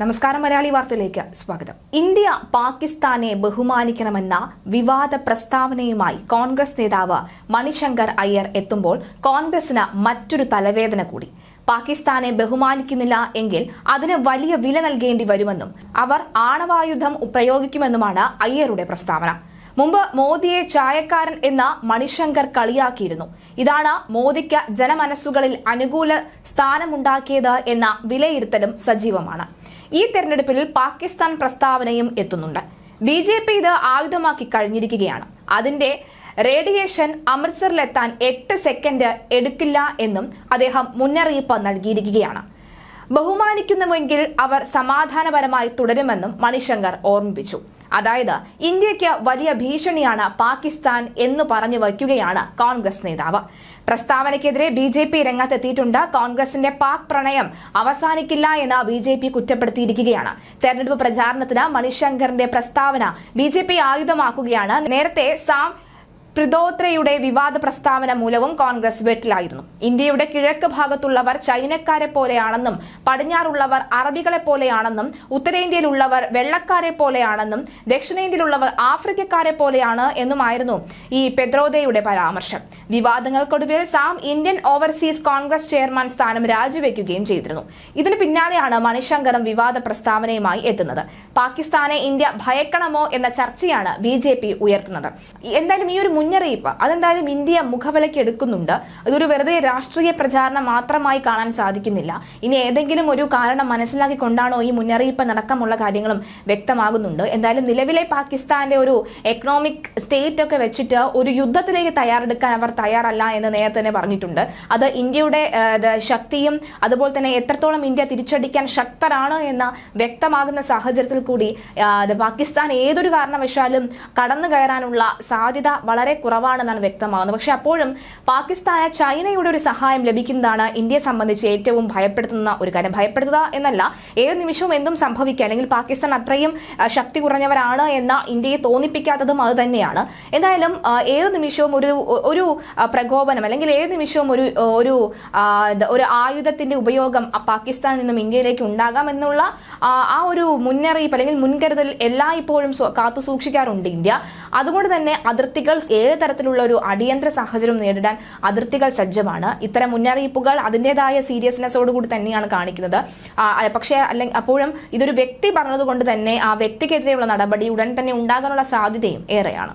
നമസ്കാരം മലയാളി വാർത്തയിലേക്ക് സ്വാഗതം. ഇന്ത്യ പാകിസ്ഥാനെ ബഹുമാനിക്കണമെന്ന വിവാദ പ്രസ്താവനയുമായി കോൺഗ്രസ് നേതാവ് മണിശങ്കർ അയ്യർ എത്തുമ്പോൾ കോൺഗ്രസിന് മറ്റൊരു തലവേദന കൂടി. പാകിസ്ഥാനെ ബഹുമാനിക്കുന്നില്ല എങ്കിൽ അതിന് വലിയ വില നൽകേണ്ടി വരുമെന്നും അവർ ആണവായുധം പ്രയോഗിക്കുമെന്നുമാണ് അയ്യരുടെ പ്രസ്താവന. മുമ്പ് മോദിയെ ചായക്കാരൻ എന്ന മണിശങ്കർ കളിയാക്കിയിരുന്നു. ഇതാണ് മോദിക്ക് ജനമനസ്സുകളിൽ അനുകൂല സ്ഥാനമുണ്ടാക്കിയത് എന്ന വിലയിരുത്തലും സജീവമാണ്. ഈ തെരഞ്ഞെടുപ്പിൽ പാകിസ്ഥാൻ പ്രസ്താവനയും എത്തുന്നുണ്ട്. ബി ജെ പി ഇത് ആയുധമാക്കി കഴിഞ്ഞിരിക്കുകയാണ്. അതിന്റെ റേഡിയേഷൻ അമൃത്സറിലെത്താൻ എട്ട് സെക്കൻഡ് എടുക്കില്ല എന്നും അദ്ദേഹം മുന്നറിയിപ്പ് നൽകിയിരിക്കുകയാണ്. ബഹുമാനിക്കുന്നുവെങ്കിൽ അവർ സമാധാനപരമായി തുടരുമെന്നും മണിശങ്കർ ഓർമ്മിപ്പിച്ചു. അതായത് ഇന്ത്യയ്ക്ക് വലിയ ഭീഷണിയാണ് പാകിസ്ഥാൻ എന്ന് പറഞ്ഞു വയ്ക്കുകയാണ് കോൺഗ്രസ് നേതാവ്. പ്രസ്താവനയ്ക്കെതിരെ ബി ജെ പി രംഗത്തെത്തിയിട്ടുണ്ട്. കോൺഗ്രസിന്റെ പാക് പ്രണയം അവസാനിക്കില്ല എന്ന് ബി ജെ പി കുറ്റപ്പെടുത്തിയിരിക്കുകയാണ്. തെരഞ്ഞെടുപ്പ് പ്രചാരണത്തിന് മണിശങ്കറിന്റെ പ്രസ്താവന ബി ജെ പി ആയുധമാക്കുകയാണ്. നേരത്തെ സാം പ്രിദോത്രയുടെ വിവാദ പ്രസ്താവന മൂലവും കോൺഗ്രസ് വെട്ടിലായിരുന്നു. ഇന്ത്യയുടെ കിഴക്ക് ഭാഗത്തുള്ളവർ ചൈനക്കാരെ പോലെയാണെന്നും പടിഞ്ഞാറുള്ളവർ അറബികളെ പോലെയാണെന്നും ഉത്തരേന്ത്യയിലുള്ളവർ വെള്ളക്കാരെ പോലെയാണെന്നും ദക്ഷിണേന്ത്യയിലുള്ളവർ ആഫ്രിക്കക്കാരെ പോലെയാണ് എന്നുമായിരുന്നു ഈ പെദ്രോദയുടെ പരാമർശം. വിവാദങ്ങൾക്കൊടുവിൽ Sam Indian Overseas Congress chairman സ്ഥാനം രാജിവെക്കുകയും ചെയ്തിരുന്നു. ഇതിന് പിന്നാലെയാണ് മണിശങ്കറും വിവാദ പ്രസ്താവനയുമായി എത്തുന്നത്. പാകിസ്ഥാനെ ഇന്ത്യ ഭയക്കണമോ എന്ന ചർച്ചയാണ് ബി ഉയർത്തുന്നത്. എന്തായാലും ഈ ഒരു മുന്നറിയിപ്പ്. അതെന്തായാലും ഇന്ത്യ മുഖവിലയ്ക്ക് എടുക്കുന്നുണ്ട്. അതൊരു വെറുതെ രാഷ്ട്രീയ പ്രചാരണം മാത്രമായി കാണാൻ സാധിക്കുന്നില്ല. ഇനി ഏതെങ്കിലും ഒരു കാരണം മനസ്സിലാക്കിക്കൊണ്ടാണോ ഈ മുന്നറിയിപ്പ് നടക്കമുള്ള കാര്യങ്ങളും വ്യക്തമാകുന്നുണ്ട്. എന്തായാലും നിലവിലെ പാകിസ്ഥാന്റെ ഒരു എക്കണോമിക് സ്റ്റേറ്റ് ഒക്കെ വെച്ചിട്ട് ഒരു യുദ്ധത്തിലേക്ക് തയ്യാറെടുക്കാൻ അവർ തയ്യാറല്ല എന്ന് നേരത്തെ തന്നെ പറഞ്ഞിട്ടുണ്ട്. അത് ഇന്ത്യയുടെ ശക്തിയും അതുപോലെ തന്നെ എത്രത്തോളം ഇന്ത്യ തിരിച്ചടിക്കാൻ ശക്തരാണ് എന്ന വ്യക്തമാകുന്ന സാഹചര്യത്തിൽ കൂടി പാകിസ്ഥാൻ ഏതൊരു കാരണവശാലും കടന്നു കയറാനുള്ള സാധ്യത വളരെ കുറവാണെന്നാണ് വ്യക്തമാകുന്നത്. പക്ഷെ അപ്പോഴും പാകിസ്ഥാന് ചൈനയുടെ ഒരു സഹായം ലഭിക്കുന്നതാണ് ഇന്ത്യയെ സംബന്ധിച്ച് ഏറ്റവും ഭയപ്പെടുത്തുന്ന ഒരു കാര്യം. ഭയപ്പെടുത്തുക എന്നല്ല ഏത് നിമിഷവും എന്തും സംഭവിക്കുക. അല്ലെങ്കിൽ പാകിസ്ഥാൻ അത്രയും ശക്തി കുറഞ്ഞവരാണ് എന്ന ഇന്ത്യയെ തോന്നിപ്പിക്കാത്തതും അത് തന്നെയാണ്. എന്തായാലും ഏത് നിമിഷവും ഒരു ഒരു പ്രകോപനം അല്ലെങ്കിൽ ഏത് നിമിഷവും ഒരു ഒരു ഒരു ആയുധത്തിന്റെ ഉപയോഗം പാകിസ്ഥാനിൽ നിന്നും ഇന്ത്യയിലേക്ക് ഉണ്ടാകാം എന്നുള്ള ആ ഒരു മുന്നറിയിപ്പ് അല്ലെങ്കിൽ മുൻകരുതൽ എല്ലായ്പ്പോഴും കാത്തു സൂക്ഷിക്കാറുണ്ട് ഇന്ത്യ. അതുകൊണ്ട് തന്നെ അതിർത്തികൾ ഏത് തരത്തിലുള്ള ഒരു അടിയന്തര സാഹചര്യം നേരിടാൻ അതിർത്തികൾ സജ്ജമാണ്. ഇത്തരം മുന്നറിയിപ്പുകൾ അതിന്റെതായ സീരിയസ്നെസ്സോടുകൂടി തന്നെയാണ് കാണിക്കുന്നത്. പക്ഷേ അല്ലെങ്കിൽ അപ്പോഴും ഇതൊരു വ്യക്തി പറഞ്ഞതുകൊണ്ട് തന്നെ ആ വ്യക്തിക്കെതിരെയുള്ള നടപടി ഉടൻ തന്നെ ഉണ്ടാകാനുള്ള സാധ്യതയും ഏറെയാണ്.